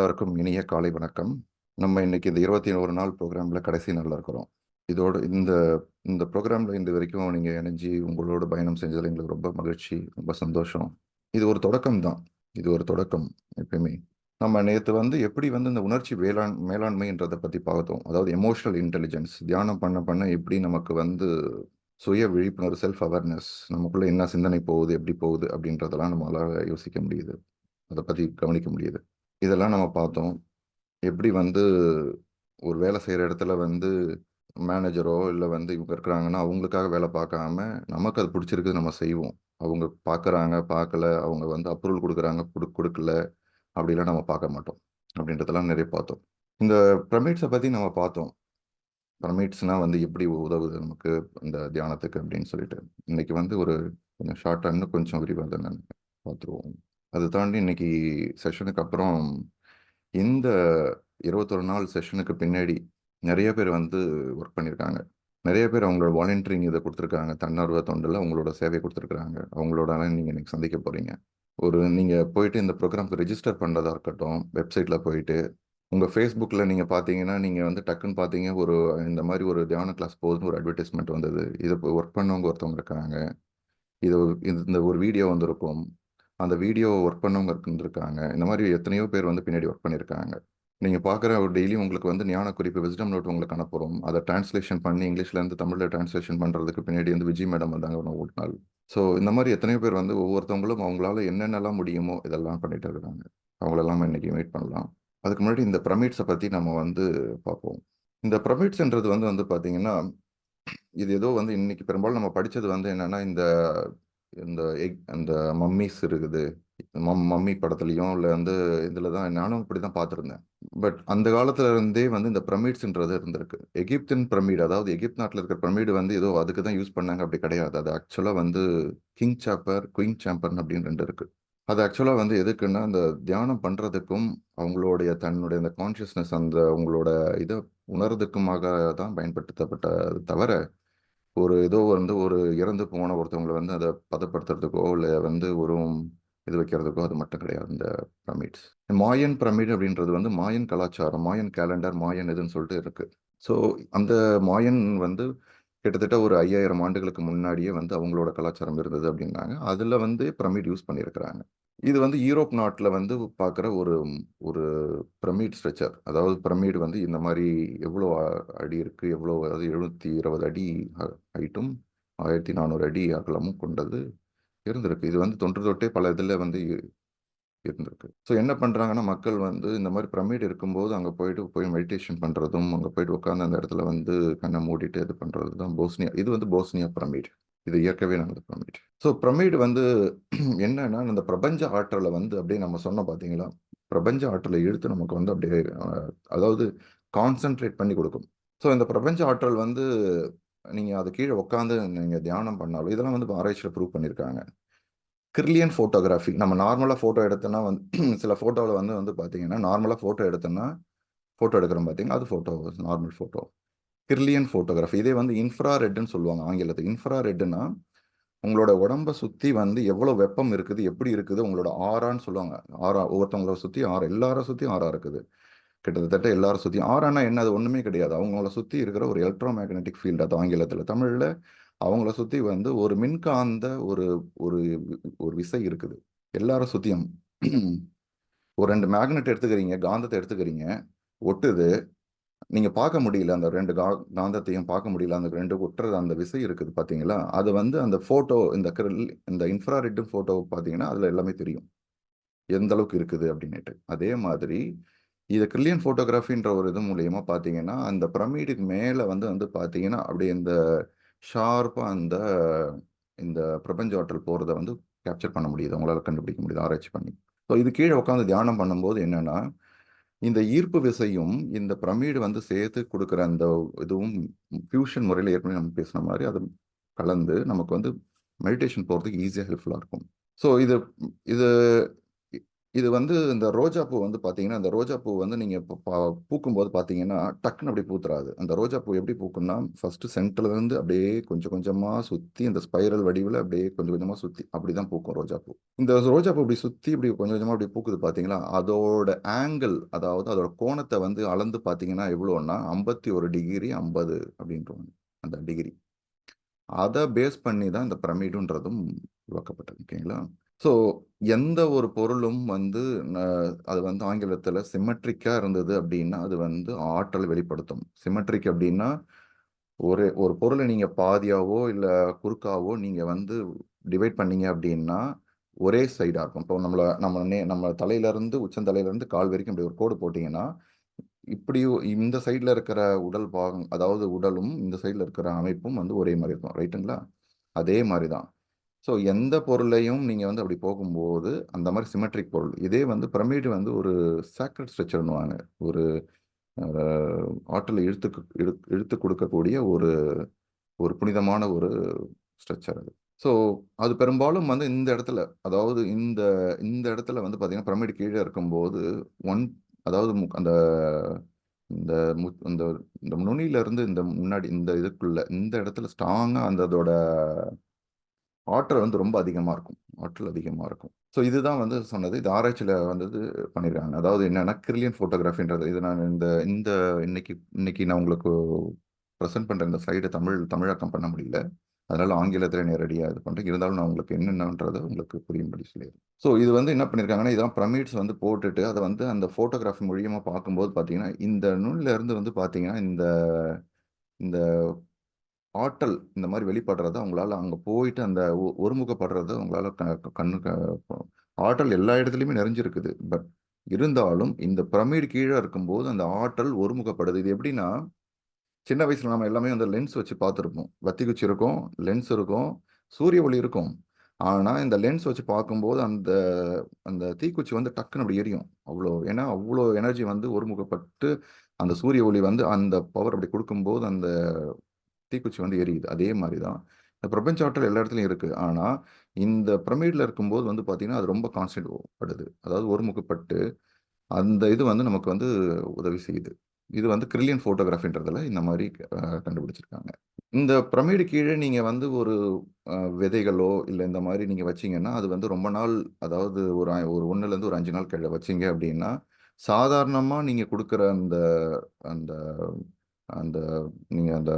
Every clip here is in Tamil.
எல்லாருக்கும் இனிய காலை வணக்கம். நம்ம இன்னைக்கு இந்த இருபத்தி ஒரு நாள் ப்ரோக்ராமில் கடைசி நாளில் இருக்கிறோம். இதோட இந்த இந்த ப்ரோக்ராமில் இந்த வரைக்கும் நீங்கள் இணைஞ்சி உங்களோட பயணம் செஞ்சதில் எங்களுக்கு ரொம்ப மகிழ்ச்சி ரொம்ப சந்தோஷம். இது ஒரு தொடக்கம் தான். இது ஒரு தொடக்கம் எப்பயுமே. நம்ம நேற்று வந்து எப்படி வந்து இந்த உணர்ச்சி வேளாண் மேலாண்மைன்றதை பற்றி பார்த்தோம். அதாவது எமோஷனல் இன்டெலிஜென்ஸ் தியானம் பண்ண பண்ண எப்படி நமக்கு வந்து சுய விழிப்புணர்வு செல்ஃப் அவேர்னஸ் நமக்குள்ள என்ன சிந்தனை போகுது எப்படி போகுது அப்படின்றதெல்லாம் நம்மளால யோசிக்க முடியுது. அதை பற்றி கவனிக்க முடியுது. இதெல்லாம் நம்ம பார்த்தோம். எப்படி வந்து ஒரு வேலை செய்கிற இடத்துல வந்து மேனேஜரோ இல்லை வந்து இவங்க இருக்கிறாங்கன்னா அவங்களுக்காக வேலை பார்க்காம நமக்கு அது பிடிச்சிருக்கு நம்ம செய்வோம். அவங்க பார்க்குறாங்க பார்க்கல அவங்க வந்து அப்ரூவல் கொடுக்குறாங்க கொடு கொடுக்கல அப்படிலாம் நம்ம பார்க்க மாட்டோம். அப்படின்றதெல்லாம் நிறைய பார்த்தோம். இந்த பிரமிட்ஸை பற்றி நம்ம பார்த்தோம். பிரமிட்ஸ்னால் வந்து எப்படி உதவுது நமக்கு இந்த தியானத்துக்கு அப்படின்னு சொல்லிட்டு. இன்னைக்கு வந்து ஒரு கொஞ்சம் ஷார்ட்டாக இன்னும் கொஞ்சம் விரிவாக தான் பார்த்துருவோம். அது தாண்டி இன்னைக்கு செஷனுக்கு அப்புறம் இந்த இருபத்தொரு நாள் செஷனுக்கு பின்னாடி நிறைய பேர் வந்து ஒர்க் பண்ணியிருக்காங்க நிறைய பேர் அவங்களோட வாலண்டியரிங் இதை கொடுத்துருக்காங்க. தன்னார்வ தொண்டில் அவங்களோட சேவை கொடுத்துருக்குறாங்க. அவங்களோட நீங்கள் இன்னைக்கு சந்திக்க போகிறீங்க ஒரு நீங்கள் போயிட்டு இந்த ப்ரோக்ராம்க்கு ரெஜிஸ்டர் பண்ணுறதா இருக்கட்டும் வெப்சைட்டில் போயிட்டு உங்கள் ஃபேஸ்புக்கில் நீங்கள் பார்த்தீங்கன்னா நீங்கள் வந்து டக்குன்னு பார்த்தீங்க ஒரு இந்த மாதிரி ஒரு தியான கிளாஸ் போகுதுன்னு ஒரு அட்வர்டைஸ்மெண்ட் வந்தது. இதை ஒர்க் பண்ணவங்க ஒருத்தவங்க இருக்காங்க. இது இந்த ஒரு வீடியோ வந்திருக்கும். அந்த வீடியோ ஒர்க் பண்ணவங்க இருக்காங்க இந்த மாதிரி எத்தனையோ பேர் வந்து பின்னாடி ஒர்க் பண்ணியிருக்காங்க நீங்கள் பார்க்குற ஒரு டெய்லி உங்களுக்கு வந்து ஞான குறிப்பு விஸ்டம் நோட் உங்களுக்கு அனுப்புகிறோம் அதை டிரான்ஸ்லேஷன் பண்ணி இங்கிலீஷ்லேருந்து தமிழில் டிரான்ஸ்லேஷன் பண்ணுறதுக்கு பின்னாடி வந்து விஜய் மேடம் வந்தாங்க ஒரு நாள். ஸோ இந்த மாதிரி எத்தனையோ பேர் வந்து ஒவ்வொருத்தவங்களும் அவங்களால என்னென்னலாம் முடியுமோ இதெல்லாம் பண்ணிட்டு இருக்காங்க. அவங்களெல்லாம் இன்னைக்கு மீட் பண்ணலாம். அதுக்கு முன்னாடி இந்த பிரமிட்ஸை பற்றி நம்ம வந்து பார்ப்போம். இந்த பிரமிட்ஸ்ன்றது வந்து வந்து பார்த்தீங்கன்னா இது ஏதோ வந்து இன்னைக்கு பெரும்பாலும் நம்ம படித்தது வந்து என்னென்னா இந்த இந்த எக் அந்த மம்மிஸ் இருக்குது. மம் மம்மி படத்துலையும் இல்லை வந்து இதில் தான் நானும் இப்படி தான் பார்த்துருந்தேன். பட் அந்த காலத்துல இருந்தே வந்து இந்த பிரமிட்ஸ்ன்றது இருந்திருக்கு. எகிப்தின் பிரமிடு அதாவது எகிப்த் நாட்டில் இருக்கிற பிரமிடு வந்து ஏதோ அதுக்கு தான் யூஸ் பண்ணாங்க. அப்படி கிடையாது. அது ஆக்சுவலாக வந்து கிங் சாப்பர் குயின் சாம்பர் அப்படின்னு ரெண்டு இருக்கு. அது ஆக்சுவலாக வந்து எதுக்குன்னா அந்த தியானம் பண்ணுறதுக்கும் அவங்களுடைய தன்னுடைய அந்த கான்ஷியஸ்னஸ் அந்த அவங்களோட இதை உணர்றதுக்குமாக தான் பயன்படுத்தப்பட்ட தவிர ஒரு ஏதோ வந்து ஒரு இறந்து போன ஒருத்தவங்களை வந்து அதை பதப்படுத்துறதுக்கோ இல்லை வந்து ஒரு இது வைக்கிறதுக்கோ அது மட்டும் கிடையாது இந்த பிரமிட்ஸ் மாயன் பிரமிட் அப்படின்றது வந்து மாயன் கலாச்சாரம் மாயன் கேலண்டர் மாயன் இதுன்னு சொல்லிட்டு இருக்கு. ஸோ அந்த மாயன் வந்து கிட்டத்தட்ட ஒரு ஐயாயிரம் ஆண்டுகளுக்கு முன்னாடியே வந்து அவங்களோட கலாச்சாரம் இருந்தது அப்படின்னாங்க. அதில் வந்து பிரமிட் யூஸ் பண்ணியிருக்கிறாங்க. இது வந்து யூரோப் நாட்டில் வந்து பார்க்குற ஒரு ஒரு பிரமிட் ஸ்ட்ரெச்சர். அதாவது பிரமிடு வந்து இந்த மாதிரி எவ்வளோ அடி இருக்குது எவ்வளோ அதாவது எழுநூற்றி இருபது அடி ஹைட்டும் ஆயிரத்தி நானூறு அடி அகலமும் கொண்டது இருந்திருக்கு. இது வந்து தொன்று தொட்டே பல இதில் வந்து இருந்திருக்கு. ஸோ என்ன பண்ணுறாங்கன்னா மக்கள் வந்து இந்த மாதிரி பிரமிட் இருக்கும்போது அங்கே போயிட்டு போய் மெடிடேஷன் பண்ணுறதும் அங்கே போயிட்டு உட்காந்து அந்த இடத்துல வந்து கண்ணை மூடிட்டு இது பண்ணுறது தான் போஸ்னியா இது வந்து போஸ்னியா பிரமிட். இது இயற்கவே நடந்த பிரமிட். ஸோ பிரமிடு வந்து என்னன்னா இந்த பிரபஞ்ச ஆற்றலை வந்து அப்படியே நம்ம சொன்ன பார்த்தீங்களா? பிரபஞ்ச ஆற்றலை இழுத்து நமக்கு வந்து அப்படியே அதாவது கான்சென்ட்ரேட் பண்ணி கொடுக்கும். ஸோ இந்த பிரபஞ்ச ஆற்றல் வந்து நீங்கள் அது கீழே உட்காந்து நீங்கள் தியானம் பண்ணாலும் இதெல்லாம் வந்து ஆராய்ச்சியில் ப்ரூவ் பண்ணியிருக்காங்க. கிர்லியன் ஃபோட்டோகிராஃபி நம்ம நார்மலாக ஃபோட்டோ எடுத்தோன்னா வந்து சில ஃபோட்டோவில் வந்து வந்து பார்த்தீங்கன்னா நார்மலாக ஃபோட்டோ எடுத்தோன்னா ஃபோட்டோ எடுக்கிறோம் பார்த்தீங்கன்னா அது photo normal photo Kirlian photography இதே வந்து இன்ஃப்ரா ரெட்டுன்னு சொல்லுவாங்க ஆங்கிலத்துக்கு இன்ஃப்ரா ரெட்டுன்னா உங்களோட உடம்பை சுற்றி வந்து எவ்வளோ வெப்பம் இருக்குது எப்படி இருக்குது உங்களோட ஆறான்னு சொல்லுவாங்க. ஆறா ஒவ்வொருத்தவங்கள சுற்றி ஆறு எல்லாரை சுற்றியும் ஆறா இருக்குது. கிட்டத்தட்ட எல்லாரும் சுற்றி ஆறானா என்ன? அது ஒன்றுமே கிடையாது. அவங்கள சுற்றி இருக்கிற ஒரு எலக்ட்ரோ மேக்னெட்டிக் ஃபீல்டு அது ஆங்கிலத்தில். தமிழில் அவங்கள சுற்றி வந்து ஒரு மின்காந்த ஒரு ஒரு ஒரு விசை இருக்குது. எல்லாரும் சுற்றியும் ஒரு ரெண்டு மேக்னெட் எடுத்துக்கிறீங்க காந்தத்தை எடுத்துக்கிறீங்க ஒட்டுது நீங்கள் பார்க்க முடியல அந்த ரெண்டு கா காந்தத்தையும் பார்க்க முடியல அந்த ரெண்டு ஒட்டுறது அந்த விசை இருக்குது பார்த்தீங்களா? அது வந்து அந்த ஃபோட்டோ இந்த இந்த இன்ஃப்ராரெட் ஃபோட்டோ பார்த்தீங்கன்னா அதில் எல்லாமே தெரியும். எந்த அளவுக்கு இருக்குது அப்படின்ட்டு அதே மாதிரி இது கிரில்லியன் ஃபோட்டோகிராஃபின்ற ஒரு இது மூலியமாக பார்த்தீங்கன்னா அந்த பிரமிடுக்கு மேலே வந்து வந்து பார்த்தீங்கன்னா அப்படியே இந்த ஷார்ப்பாக அந்த இந்த பிரபஞ்ச ஆற்றல் போகிறத வந்து கேப்சர் பண்ண முடியுது. உங்களால் கண்டுபிடிக்க முடியுது. ஆராய்ச்சி பண்ணி. ஸோ இது கீழே உட்காந்து தியானம் பண்ணும்போது என்னென்னா இந்த ஈர்ப்பு விசையும் இந்த பிரமிடு வந்து சேர்த்து கொடுக்குற அந்த இதுவும் ஃபியூஷன் முறையில் ஏற்கனவே நம்ம பேசின மாதிரி அது கலந்து நமக்கு வந்து மெடிடேஷன் போகிறதுக்கு ஈஸியாக ஹெல்ப்ஃபுல்லாக இருக்கும். ஸோ இது இது இது வந்து இந்த ரோஜா பூ வந்து பார்த்தீங்கன்னா, அந்த ரோஜா பூ வந்து நீங்கள் இப்போ பூக்கும் பூக்கும்போது பார்த்தீங்கன்னா, டக்குன்னு அப்படி பூத்துறாது. அந்த ரோஜா பூ எப்படி பூக்கும்னா, ஃபர்ஸ்ட்டு சென்டர்லேருந்து அப்படியே கொஞ்சம் கொஞ்சமாக சுற்றி அந்த ஸ்பைரல் வடிவில் அப்படியே கொஞ்சம் கொஞ்சமாக சுற்றி அப்படி தான் பூக்கும் ரோஜா பூ. இந்த ரோஜா பூ இப்படி சுற்றி இப்படி கொஞ்சம் கொஞ்சமாக அப்படி பூக்குது பார்த்தீங்களா, அதோட ஆங்கிள் அதாவது அதோட கோணத்தை வந்து அளந்து பார்த்தீங்கன்னா எவ்வளோன்னா 51 டிகிரி ஐம்பது அப்படின்றவங்க அந்த டிகிரி. அதை பேஸ் பண்ணி தான் இந்த பிரமிடுன்றதும் உருவாக்கப்பட்டது. ஓகேங்களா? ஸோ எந்த ஒரு பொருளும் வந்து அது வந்து ஆங்கிலத்தில் சிமெட்ரிக்கா இருந்தது அப்படின்னா, அது வந்து ஆற்றல் வெளிப்படுத்தும். சிமெட்ரிக் அப்படின்னா, ஒரு ஒரு பொருளை நீங்க பாதியாவோ, இல்ல குறுக்காவோ நீங்க வந்து டிவைட் பண்ணீங்க அப்படின்னா, ஒரே சைடா இருக்கும். இப்போ நம்மள நம்ம நே நம்ம தலையிலேருந்து உச்சந்தலையிலேருந்து கால் வரைக்கும் இப்படி ஒரு கோடு போட்டீங்கன்னா, இப்படி இந்த சைடுல இருக்கிற உடல் பாகம் அதாவது உடலும், இந்த சைடுல இருக்கிற அமைப்பும் வந்து ஒரே மாதிரி இருக்கும். ரைட்டுங்களா? அதே மாதிரி தான். ஸோ எந்த பொருளையும் நீங்கள் வந்து அப்படி போகும்போது, அந்த மாதிரி சிமெட்ரிக் பொருள். இதே வந்து பிரமிடு வந்து ஒரு சாக்ரெட் ஸ்ட்ரக்சர்ன்னுவாங்க. ஒரு அ ஆற்றலை இழுத்துக்கு இழு இழுத்து கொடுக்கக்கூடிய ஒரு ஒரு புனிதமான ஒரு ஸ்ட்ரக்சர் அது. ஸோ அது பெரும்பாலும் வந்து இந்த இடத்துல, அதாவது இந்த இந்த இடத்துல வந்து பார்த்தீங்கன்னா, பிரமிடு கீழே இருக்கும்போது, ஒன் அதாவது அந்த இந்த மு இந்த இந்த நுனியிலேருந்து இந்த முன்னாடி இந்த இதுக்குள்ள இந்த இடத்துல ஸ்ட்ராங்காக அந்த அதோட ஆற்றல் வந்து ரொம்ப அதிகமாக இருக்கும். ஆற்றல் அதிகமாக இருக்கும். ஸோ இதுதான் வந்து சொன்னது. இது ஆராய்ச்சியில் வந்தது பண்ணியிருக்காங்க. அதாவது என்னென்னா கிரில்லியன் ஃபோட்டோகிராஃபின்றது இது நான் இந்த இந்த இன்னைக்கு இன்னைக்கு நான் உங்களுக்கு ப்ரெசென்ட் பண்ணுற இந்த ஸ்லைடை தமிழ் தமிழாக்கம் பண்ண முடியல. அதனால ஆங்கிலத்தில் நேரடியாக இது பண்ணுறேன் இருந்தாலும் நான் உங்களுக்கு என்னென்னன்றதை உங்களுக்கு புரியும்படி சொல்லிடுறேன். ஸோ இது வந்து என்ன பண்ணியிருக்காங்கன்னா, இதெல்லாம் பிரமிட்ஸ் வந்து போட்டுட்டு, அதை வந்து அந்த ஃபோட்டோகிராஃபி மூலியமாக பார்க்கும்போது பார்த்தீங்கன்னா, இந்த நூல்ல இருந்து வந்து பார்த்தீங்கன்னா, இந்த இந்த ஆற்றல் இந்த மாதிரி வெளிப்படுறத அவங்களால அங்கே போயிட்டு அந்த ஒ ஒருமுகப்படுறத அவங்களால க கண்ணு ஆற்றல் எல்லா இடத்துலையுமே நிறைஞ்சிருக்குது. பட் இருந்தாலும் இந்த பிரமிடு கீழே இருக்கும்போது அந்த ஆற்றல் ஒருமுகப்படுது. இது எப்படின்னா, சின்ன வயசுல நம்ம எல்லாமே அந்த லென்ஸ் வச்சு பார்த்துருப்போம் வத்தி குச்சி இருக்கும், லென்ஸ் இருக்கும், சூரிய ஒளி இருக்கும். ஆனால் இந்த லென்ஸ் வச்சு பார்க்கும்போது அந்த அந்த தீக்குச்சி வந்து டக்குன்னு அப்படி எரியும். அவ்வளோ ஏன்னா, அவ்வளோ எனர்ஜி வந்து ஒருமுகப்பட்டு அந்த சூரிய ஒளி வந்து அந்த பவர் அப்படி கொடுக்கும்போது அந்த தீக்குச்சி வந்து எரியுது. அதே மாதிரி தான். இந்த பிரபஞ்ச ஆற்றல் எல்லா இடத்துலையும் இருக்குது ஆனால் இந்த பிரமிடில் இருக்கும்போது வந்து பார்த்தீங்கன்னா, அது ரொம்ப கான்ஸ்டன்ட் படுது. அதாவது ஒருமுகப்பட்டு, அந்த இது வந்து நமக்கு வந்து உதவி செய்யுது. இது வந்து கிரில்லியன் ஃபோட்டோகிராஃபின்றதில் இந்த மாதிரி கண்டுபிடிச்சிருக்காங்க. இந்த பிரமிடு கீழே நீங்கள் வந்து ஒரு விதைகளோ, இல்லை இந்த மாதிரி நீங்கள் வச்சிங்கன்னா அது வந்து ரொம்ப நாள் அதாவது ஒரு ஒரு ஒன்றுலேருந்து ஒரு அஞ்சு நாள் கீழே வச்சீங்க அப்படின்னா, சாதாரணமாக நீங்கள் கொடுக்குற அந்த அந்த அந்த நீங்கள் அந்த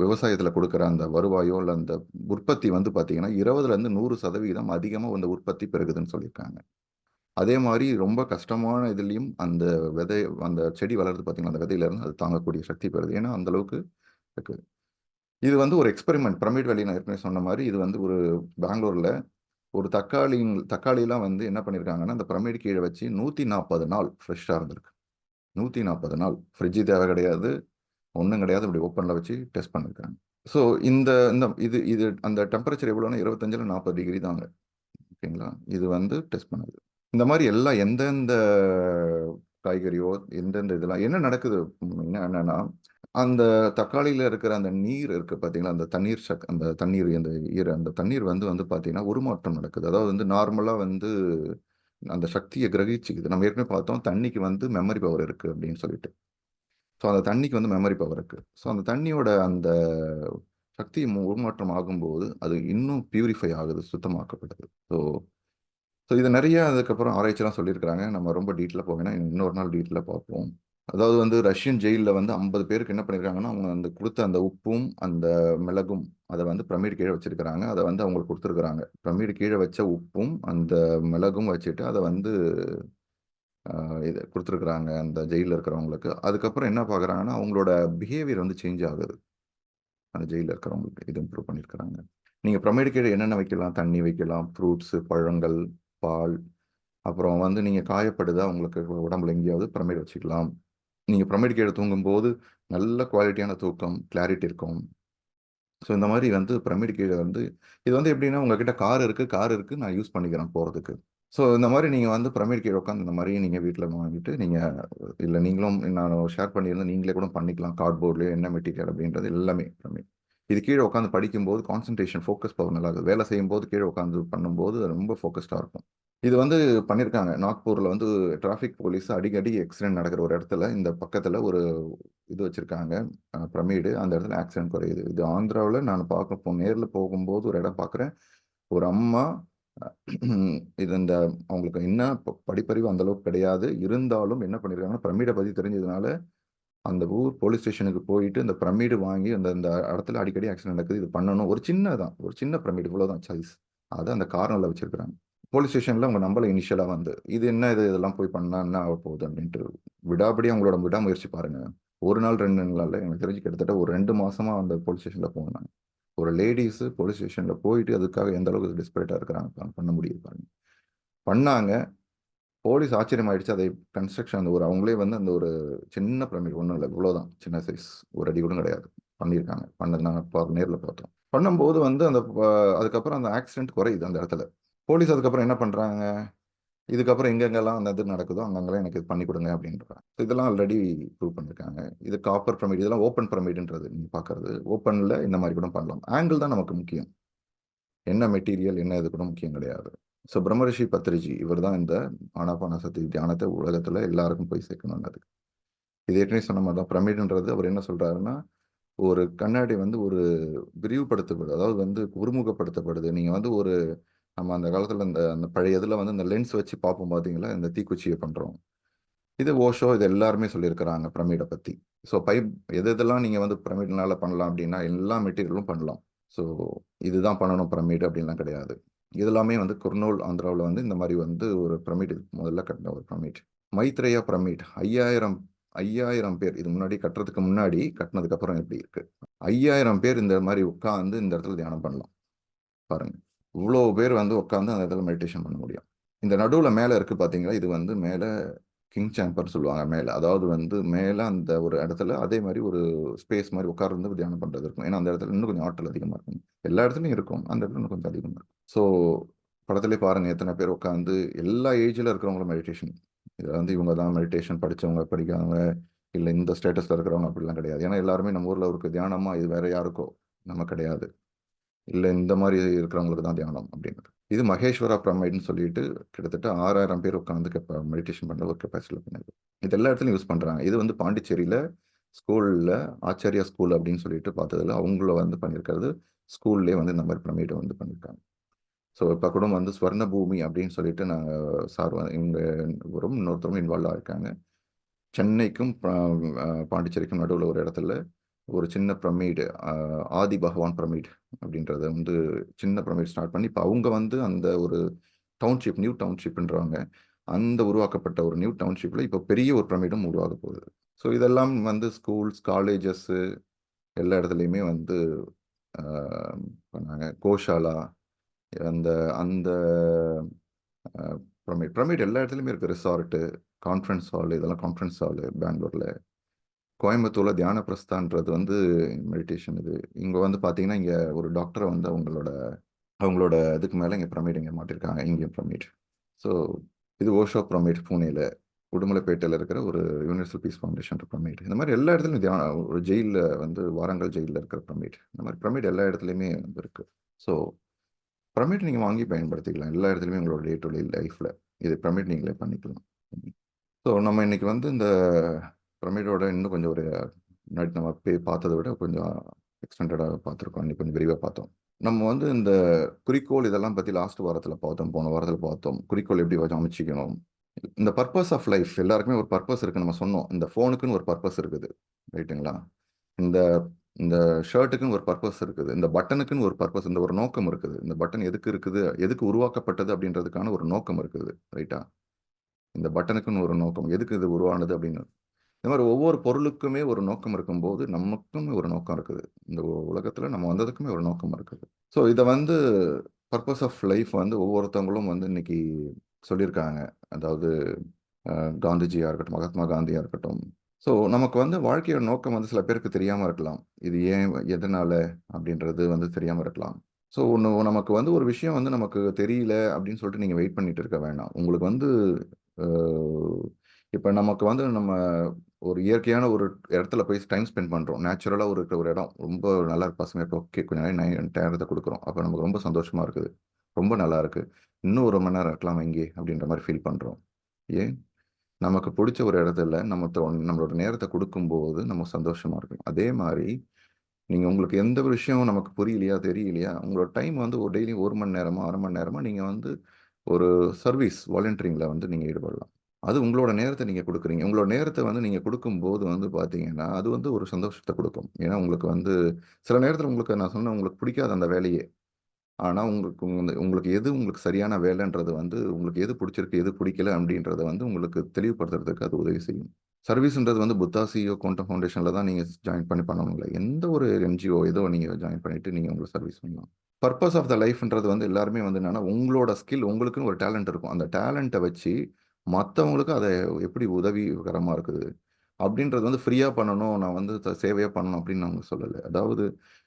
விவசாயத்தில் கொடுக்குற அந்த வருவாயோ, இல்லை அந்த உற்பத்தி வந்து பார்த்தீங்கன்னா, 20லேருந்து 100% அதிகமா அந்த உற்பத்தி பெருகுதுன்னு சொல்லியிருக்காங்க. அதே மாதிரி ரொம்ப கஷ்டமான இதுலேயும் அந்த விதை அந்த செடி வளருது பார்த்தீங்கன்னா அந்த விதையிலேருந்து அது தாங்கக்கூடிய சக்தி பெறுது. ஏன்னா, அந்த அளவுக்கு இது வந்து ஒரு எக்ஸ்பெரிமெண்ட். பிரமிட் வேலி நான் ஏற்கனவே சொன்ன மாதிரி இது வந்து ஒரு பெங்களூரில் ஒரு தக்காளி தக்காளிலாம் வந்து என்ன பண்ணியிருக்காங்கன்னா, அந்த பிரமிட் கீழே வச்சு 140 நாள் ஃப்ரெஷ்ஷாக இருந்திருக்கு. 140 நாள். ஃப்ரிட்ஜு தேவை கிடையாது. ஒன்றும் கிடையாது. இப்படி ஓப்பனில் வச்சு டெஸ்ட் பண்ணியிருக்காங்க. ஸோ இந்த இந்த இது இது அந்த டெம்பரேச்சர் எவ்வளோன்னா 25ல 40 டிகிரி தாங்க. ஓகேங்களா? இது வந்து டெஸ்ட் பண்ணுது இந்த மாதிரி எல்லாம் எந்தெந்த காய்கறியோ, எந்தெந்த இதெல்லாம் என்ன நடக்குது என்னன்னா, அந்த தக்காளியில் இருக்கிற அந்த நீர் இருக்கு பார்த்தீங்களா, அந்த தண்ணீர் சக் அந்த தண்ணீர் அந்த ஈர அந்த தண்ணீர் வந்து வந்து பார்த்தீங்கன்னா, உருமாற்றம் நடக்குது. அதாவது வந்து நார்மலாக வந்து அந்த சக்தியை கிரகிச்சுக்குது. நம்ம ஏற்கனவே பார்த்தோம், தண்ணிக்கு வந்து மெமரி பவர் இருக்குது அப்படின்னு சொல்லிட்டு. ஸோ, அந்த தண்ணிக்கு வந்து மெமரி பவர் இருக்குது ஸோ, அந்த தண்ணியோட அந்த சக்தி உருமாற்றம் ஆகும்போது, அது இன்னும் பியூரிஃபை ஆகுது, சுத்தமாக்கப்படுது. ஸோ ஸோ இது நிறைய அதுக்கப்புறம் ஆராய்ச்சிலாம் சொல்லியிருக்கிறாங்க. நம்ம ரொம்ப டீட்டெயிலாக போவேன்னா இன்னொரு நாள் டீட்டெயிலாக பார்ப்போம். அதாவது வந்து ரஷ்யன் ஜெயிலில் வந்து 50 பேருக்கு என்ன பண்ணியிருக்காங்கன்னா, அவங்க அந்த கொடுத்த அந்த உப்பும், அந்த மிளகும் அதை வந்து பிரமிடு கீழே வச்சிருக்கிறாங்க. அதை வந்து அவங்களுக்கு கொடுத்துருக்குறாங்க பிரமிடு கீழே வச்ச உப்பும், அந்த மிளகும் வச்சுட்டு அதை வந்து இது கொடுத்துருக்குறாங்க அந்த ஜெயிலில் இருக்கிறவங்களுக்கு. அதுக்கப்புறம் என்ன பார்க்குறாங்கன்னா, அவங்களோட பிஹேவியர் வந்து சேஞ்ச் ஆகுது. அந்த ஜெயிலில் இருக்கிறவங்களுக்கு. இது இம்ப்ரூவ் பண்ணியிருக்கிறாங்க. நீங்கள் பிரமிடு என்னென்ன வைக்கலாம்? தண்ணி வைக்கலாம், ஃப்ரூட்ஸு, பழங்கள், பால். அப்புறம் வந்து நீங்கள் காயப்படுதா உங்களுக்கு உடம்புல எங்கேயாவது ப்ரமேட் வச்சுக்கலாம். நீங்கள் பிரமிடு தூங்கும்போது, நல்ல குவாலிட்டியான தூக்கம், கிளாரிட்டி இருக்கும். ஸோ இந்த மாதிரி வந்து பிரமிடு வந்து இது வந்து எப்படின்னா, உங்ககிட்ட கார் இருக்குது கார் இருக்குது நான் யூஸ் பண்ணிக்கிறேன் போகிறதுக்கு ஸோ இந்த மாதிரி நீங்கள் வந்து பிரமிட் கீழே உட்காந்து இந்த மாதிரி நீங்கள் வீட்டில் வாங்கிட்டு, நீங்கள் இல்லை நீங்களும் நான் ஷேர் பண்ணியிருந்தேன். நீங்களே கூட பண்ணிக்கலாம். கார்ட்போர்ட்லேயோ என்ன மெட்டீரியல் அப்படின்றது எல்லாமே பிரமிட் இது கீழே உட்காந்து படிக்கும்போது கான்சன்ட்ரேஷன், ஃபோக்கஸ் பவர் நல்லா இருக்கும். வேலை செய்யும்போது கீழே உட்காந்து பண்ணும்போது ரொம்ப ஃபோக்கஸ்டாக இருக்கும். இது வந்து பண்ணியிருக்காங்க. நாக்பூரில் வந்து டிராஃபிக் போலீஸ் அடிக்கடி ஆக்சிடென்ட் நடக்கிற ஒரு இடத்துல, இந்த பக்கத்தில் ஒரு இது வச்சுருக்காங்க அ பிரமிடு. அந்த இடத்துல ஆக்சிடென்ட் குறையுது. இது ஆந்திராவில் நான் பார்க்க போ நேரில் போகும்போது ஒரு இடம் பார்க்குறேன். ஒரு அம்மா இது இந்த அவங்களுக்கு என்ன ப படிப்பறிவு அந்த அளவுக்கு கிடையாது. இருந்தாலும் என்ன பண்ணியிருக்காங்கன்னா, பிரமிடை பத்தி தெரிஞ்சதுனால, அந்த ஊர் போலீஸ் ஸ்டேஷனுக்கு போயிட்டு, இந்த பிரமிடு வாங்கி அந்த அந்த இடத்துல அடிக்கடி ஆக்சிடென்ட் நடக்குது. இது பண்ணணும். ஒரு சின்னதான். ஒரு சின்ன பிரமிடு இவ்வளோதான் சைஸ். அதை அந்த காரணம்ல வச்சிருக்கிறாங்க போலீஸ் ஸ்டேஷன்ல அவங்க நம்மள இனிஷியலா வந்து. இது என்ன இது இதெல்லாம் போய் பண்ணா என்ன ஆகப்போகுது அப்படின்ட்டு. விடாபடி அவங்களோட விடாமுயற்சி பாருங்க. ஒரு நாள் ரெண்டு நாள் எனக்கு தெரிஞ்சு கிட்டத்தட்ட ஒரு ரெண்டு மாசமா அந்த போலீஸ் ஸ்டேஷன்ல போனாங்க ஒரு லேடீஸ் போலீஸ் ஸ்டேஷன்ல போயிட்டு அதுக்காக எந்த அளவுக்கு டெஸ்பரேட்டா இருக்கிறாங்க பண்ண முடியுது பாருங்க. பண்ணாங்க. போலீஸ் ஆச்சரியம் ஆயிடுச்சு. அதை கன்ஸ்ட்ரக்ஷன் அந்த ஒரு அவங்களே வந்து அந்த ஒரு சின்ன பிரமிட் ஒன்றும் இல்லை இவ்வளோதான். சின்ன சைஸ். ஒரு அடி கூட கிடையாது. பண்ணியிருக்காங்க. பண்ணது நேரில் பார்த்தோம். பண்ணும்போது வந்து அந்த ப அதுக்கப்புறம் அந்த ஆக்சிடென்ட் குறையுது அந்த இடத்துல. போலீஸ் அதுக்கப்புறம் என்ன பண்றாங்க? இதுக்கப்புறம் எங்கெங்கெல்லாம் அந்த இது நடக்குதோ, அங்கங்கெல்லாம் எனக்கு இது பண்ணி கொடுங்க அப்படின்றாங்க. இதெல்லாம் ஆல்ரெடி ப்ரூவ் பண்ணியிருக்காங்க. இது காப்பர் பிரமிட் இதெல்லாம் ஓப்பன் பிரமிடுன்றது நீங்க பார்க்கறது. ஓப்பன்ல இந்த மாதிரி கூட பண்ணலாம். ஆங்கிள் தான் நமக்கு முக்கியம். என்ன மெட்டீரியல் என்ன இது கூட முக்கியம் கிடையாது. ஸோ பிரம்மரிஷி பத்ரிஜி இவர் தான் இந்த ஆனாபானசதி தியானத்தை உலகத்துல எல்லாருக்கும் போய் சேர்க்கணும்னது. இது ஏற்கனவே சொன்ன மாதிரி தான் பிரமிடுன்றது அவர் என்ன சொல்றாருன்னா, ஒரு கண்ணாடி வந்து ஒரு விரிவுபடுத்தப்படுது. அதாவது வந்து ஒருமுகப்படுத்தப்படுது. நீங்க வந்து ஒரு நம்ம அந்த காலத்தில் இந்த அந்த பழைய இதில் வந்து இந்த லென்ஸ் வச்சு பார்ப்போம் பார்த்தீங்களா? இந்த தீக்குச்சியை பண்ணுறோம் இது ஓஷோ இது எல்லாருமே சொல்லியிருக்கிறாங்க பிரமிடை பற்றி ஸோ பைப் எது இதெல்லாம் நீங்கள் வந்து பிரமிட்னால பண்ணலாம் அப்படின்னா, எல்லா மெட்டீரியலும் பண்ணலாம். ஸோ இதுதான் பண்ணணும் பிரமிட் அப்படின்லாம் கிடையாது. இதெல்லாமே வந்து குர்னூல் ஆந்திராவில் வந்து இந்த மாதிரி வந்து ஒரு பிரமிட் முதல்ல கட்டின ஒரு பிரமிட். மைத்ரேயா பிரமிட் 5000 5000 பேர் இது முன்னாடி கட்டுறதுக்கு முன்னாடி, கட்டினதுக்கப்புறம் எப்படி இருக்குது ஐயாயிரம் பேர் இந்த மாதிரி உட்காந்து இந்த இடத்துல தியானம் பண்ணலாம். பாருங்கள் இவ்வளோ பேர் வந்து உட்காந்து அந்த இடத்துல மெடிடேஷன் பண்ண முடியும். இந்த நடுவில் மேலே இருக்குது பார்த்தீங்களா? இது வந்து மேலே கிங் சாம்பர்னு சொல்லுவாங்க மேலே அதாவது வந்து மேலே அந்த ஒரு இடத்துல அதே மாதிரி ஒரு ஸ்பேஸ் மாதிரி உட்கார்ந்து தியானம் பண்ணுறது இருக்கும். ஏன்னா அந்த இடத்துல இன்னும் கொஞ்சம் ஆற்றல் அதிகமாக இருக்கும். எல்லா இடத்துலையும் இருக்கும். அந்த இடத்துல இன்னும் கொஞ்சம் அதிகமாக இருக்கும். ஸோ படத்துலேயே பாருங்கள் எத்தனை பேர் உட்காந்து எல்லா ஏஜில் இருக்கிறவங்களும் மெடிடேஷன். இதில் வந்து இவங்க தான் மெடிடேஷன் படித்தவங்க படிக்காதவங்க, இல்லை இந்த ஸ்டேட்டஸில் இருக்கிறவங்க அப்படிலாம் கிடையாது. ஏன்னா எல்லாருமே நம்ம ஊரில் இருக்க தியானமாக இது வேற யாருக்கோ, நம்ம கிடையாது. இல்லை இந்த மாதிரி இருக்கிறவங்களுக்கு தான் தியானம் அப்படின்றது. இது மகேஸ்வரா பிரமைட்னு சொல்லிட்டு கிட்டத்தட்ட 6000 பேர் உட்காந்து கெப்ப மெடிடேஷன் பண்ணுற ஒரு கெப்பாசிட்டியில் பண்ணது. இது எல்லா இடத்துலையும் யூஸ் பண்ணுறாங்க இது வந்து பாண்டிச்சேரியில் ஸ்கூலில் ஆச்சாரியா ஸ்கூல் அப்படின்னு சொல்லிட்டு பார்த்ததுல அவங்கள வந்து பண்ணியிருக்கிறது. ஸ்கூல்லே வந்து இந்த மாதிரி பிரமிட வந்து பண்ணியிருக்காங்க. ஸோ இப்போ கூட வந்து ஸ்வர்ண பூமி அப்படின்னு சொல்லிட்டு நாங்கள் சார் இவங்க இவரும் இன்னொருத்தரும் இன்வால்வ் ஆயிருக்காங்க. சென்னைக்கும் பாண்டிச்சேரிக்கும் நடுவில் ஒரு இடத்துல ஒரு சின்ன பிரமிடு ஆதி பகவான் பிரமிட் அப்படின்றத வந்து சின்ன பிரமிட் ஸ்டார்ட் பண்ணி, இப்போ அவங்க வந்து அந்த ஒரு டவுன்ஷிப் நியூ டவுன்ஷிப்ன்றவங்க அந்த உருவாக்கப்பட்ட ஒரு நியூ டவுன்ஷிப்பில் இப்போ பெரிய ஒரு பிரமிடும் உருவாக போகுது. ஸோ இதெல்லாம் வந்து ஸ்கூல்ஸ், காலேஜஸ்ஸு எல்லா இடத்துலையுமே வந்து பண்ணாங்க. கோஷாலா அந்த அந்த பிரமிட் பிரமிட் எல்லா இடத்துலையுமே இருக்குது ரிசார்ட்டு கான்ஃபரன்ஸ் ஹால் இதெல்லாம் கான்ஃபரன்ஸ் ஹாலு பெங்களூரில் கோயம்புத்தூர்ல தியான பிரஸ்தான்றது வந்து மெடிடேஷன் இது. இங்க வந்து பார்த்தீங்கன்னா, இங்க ஒரு டாக்டரை வந்து அவங்களோட அவங்களோட இதுக்கு மேல இங்க பிரமிட் இங்க மாட்டிருக்காங்க இங்கேயும் பிரமிட். ஸோ இது ஓஷோ பிரமிட் பூனேல. உடுமலைப்பேட்டையில் இருக்கிற ஒரு யூனிவர்சல் பீஸ் ஃபவுண்டேஷன் பிரமிட். இந்த மாதிரி எல்லா இடத்துலையும் தியான ஒரு ஜெயிலில் வந்து வாரங்கல் ஜெயிலில் இருக்கிற பிரமிட். இந்த மாதிரி பிரமிட் எல்லா இடத்துலையுமே வந்து இருக்கு. ஸோ பிரமிட் நீங்கள் வாங்கி பயன்படுத்திக்கலாம். எல்லா இடத்துலையுமே உங்களோட டே டு டே லைஃப்பில் இது பிரமிட் நீங்களே பண்ணிக்கலாம். ஸோ நம்ம இன்னைக்கு வந்து இந்த பிரமிடோட இன்னும் கொஞ்சம் ஒரு முன்னாடி நம்ம பே பார்த்ததை விட கொஞ்சம் எக்ஸ்டெண்டடாக பார்த்துருக்கோம். இன்னைக்கு கொஞ்சம் விரிவாக பார்த்தோம். நம்ம வந்து இந்த குறிக்கோள் இதெல்லாம் பற்றி லாஸ்ட் வாரத்தில் பார்த்தோம். போன வாரத்தில் பார்த்தோம். குறிக்கோள் எப்படி வச்சு இந்த பர்பஸ் ஆஃப் லைஃப் எல்லாருக்குமே ஒரு பர்பஸ் இருக்குது நம்ம சொன்னோம். இந்த ஃபோனுக்குன்னு ஒரு பர்பஸ் இருக்குது. ரைட்டுங்களா? இந்த இந்த ஷர்ட்டுக்குன்னு ஒரு பர்பஸ் இருக்குது. இந்த பட்டனுக்குன்னு ஒரு பர்பஸ் இந்த ஒரு நோக்கம் இருக்குது. இந்த பட்டன் எதுக்கு இருக்குது? எதுக்கு உருவாக்கப்பட்டது அப்படின்றதுக்கான ஒரு நோக்கம் இருக்குது. ரைட்டா? இந்த பட்டனுக்குன்னு ஒரு நோக்கம். எதுக்கு இது உருவானது அப்படின்னு. இந்த மாதிரி ஒவ்வொரு பொருளுக்குமே ஒரு நோக்கம் இருக்கும்போது, நமக்குமே ஒரு நோக்கம் இருக்குது. இந்த உலகத்தில் நம்ம வந்ததுக்குமே ஒரு நோக்கம் இருக்குது. ஸோ இதை வந்து பர்பஸ் ஆஃப் லைஃப் வந்து ஒவ்வொருத்தவங்களும் வந்து இன்னைக்கு சொல்லியிருக்காங்க. அதாவது காந்திஜியாக இருக்கட்டும், மகாத்மா காந்தியாக இருக்கட்டும். ஸோ நமக்கு வந்து வாழ்க்கையோட நோக்கம் வந்து சில பேருக்கு தெரியாமல் இருக்கலாம். இது ஏன்? எதனால? அப்படின்றது வந்து தெரியாமல் இருக்கலாம். ஸோ ஒன்று நமக்கு வந்து ஒரு விஷயம் வந்து நமக்கு தெரியல அப்படின்னு சொல்லிட்டு நீங்கள் வெயிட் பண்ணிட்டு இருக்க வேணாம். உங்களுக்கு வந்து இப்போ நமக்கு வந்து நம்ம ஒரு இயற்கையான ஒரு இடத்துல போய் டைம் ஸ்பெண்ட் பண்ணுறோம் நேச்சுரலாக ஒரு இருக்கிற ஒரு இடம். ரொம்ப நல்லா பசுமையா இருக்கு. ஓகே கொஞ்ச நேரம் நைன் நேரத்த கொடுக்குறோம் அப்போ நமக்கு ரொம்ப சந்தோஷமாக இருக்குது. ரொம்ப நல்லா இருக்குது இன்னும் ஒரு மணி நேரம் இருக்கலாம் இங்கே அப்படின்ற மாதிரி ஃபீல் பண்ணுறோம் ஏன்? நமக்கு பிடிச்ச ஒரு இடத்துல நம்ம நம்மளோட நேரத்தை கொடுக்கும்போது நம்ம சந்தோஷமாக இருக்கும் அதே மாதிரி நீங்கள் உங்களுக்கு எந்த ஒரு விஷயம் நமக்கு புரியலையா, தெரியலையா, உங்களோட டைம் வந்து ஒரு டெய்லி ஒரு மணி நேரமோ, அரை மணி நேரமோ நீங்கள் வந்து ஒரு சர்வீஸ் வாலண்டியரிங்கில் வந்து நீங்கள் ஈடுபடலாம். அது உங்களோட நேரத்தை நீங்கள் கொடுக்குறீங்க உங்களோட நேரத்தை வந்து நீங்கள் கொடுக்கும்போது வந்து பார்த்தீங்கன்னா, அது வந்து ஒரு சந்தோஷத்தை கொடுக்கும் ஏன்னா உங்களுக்கு வந்து சில நேரத்தில் உங்களுக்கு நான் சொன்னேன் உங்களுக்கு பிடிக்காது அந்த வேலையே. ஆனால் உங்களுக்கு வந்து உங்களுக்கு எது உங்களுக்கு சரியான வேலைன்றது வந்து உங்களுக்கு எது பிடிச்சிருக்கு எது பிடிக்கல அப்படின்றத வந்து உங்களுக்கு தெளிவுபடுத்துறதுக்கு அது உதவி செய்யும். சர்வீஸ்ன்றது வந்து புத்தா சிஇஓ குவாண்டம் ஃபவுண்டேஷனில் தான் நீங்கள் ஜாயின் பண்ணி பண்ணணும் இல்லை எந்த ஒரு என்ஜிஓ ஏதோ நீங்கள் ஜாயின் பண்ணிவிட்டு நீங்கள் உங்களுக்கு சர்வீஸ் பண்ணலாம். பர்பஸ் ஆஃப் த லைஃப்ன்றது வந்து எல்லாருமே வந்து என்னென்னா உங்களோட ஸ்கில் உங்களுக்குன்னு ஒரு டேலண்ட் இருக்கும். அந்த டேலண்ட்டை வச்சு மற்றவங்களுக்கு அதை எப்படி உதவிகரமாக இருக்குது. அப்படின்றது வந்து ஃப்ரீயாக பண்ணணும். நான் வந்து சேவையாக பண்ணணும் அப்படின்னு நாங்கள் சொல்லலை அதாவது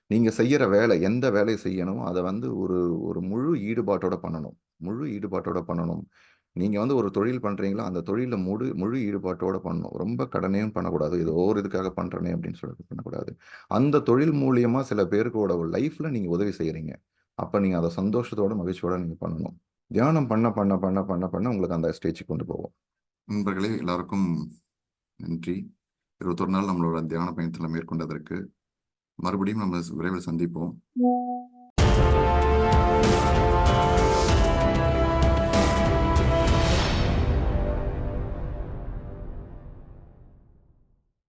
நீங்கள் செய்கிற வேலை, எந்த வேலையை செய்யணுமோ அதை வந்து ஒரு ஒரு முழு ஈடுபாட்டோட பண்ணணும். முழு ஈடுபாட்டோட பண்ணணும். நீங்கள் வந்து ஒரு தொழில் பண்ணுறீங்களோ அந்த தொழிலில் முழு முழு ஈடுபாட்டோட பண்ணணும். ரொம்ப கடனையும் பண்ணக்கூடாது. ஏதோ ஒரு இதுக்காக பண்ணுறனே அப்படின்னு சொல்லிட்டு பண்ணக்கூடாது. அந்த தொழில் மூலியமாக சில பேருக்கோட லைஃப்பில் நீங்கள் உதவி செய்கிறீங்க அப்போ நீங்கள் அதை சந்தோஷத்தோட, மகிழ்ச்சியோட நீங்கள் பண்ணணும். தியானம் பண்ண, பண்ண, பண்ண, பண்ண, பண்ண உங்களுக்கு அந்த ஸ்டேஜுக்கு கொண்டு போவோம் நண்பர்களே எல்லாருக்கும் நன்றி. 21 நாள் நம்மளோட தியான பயணத்தில மேற்கொண்டதற்கு. மறுபடியும் நம்ம விரைவில் சந்திப்போம்.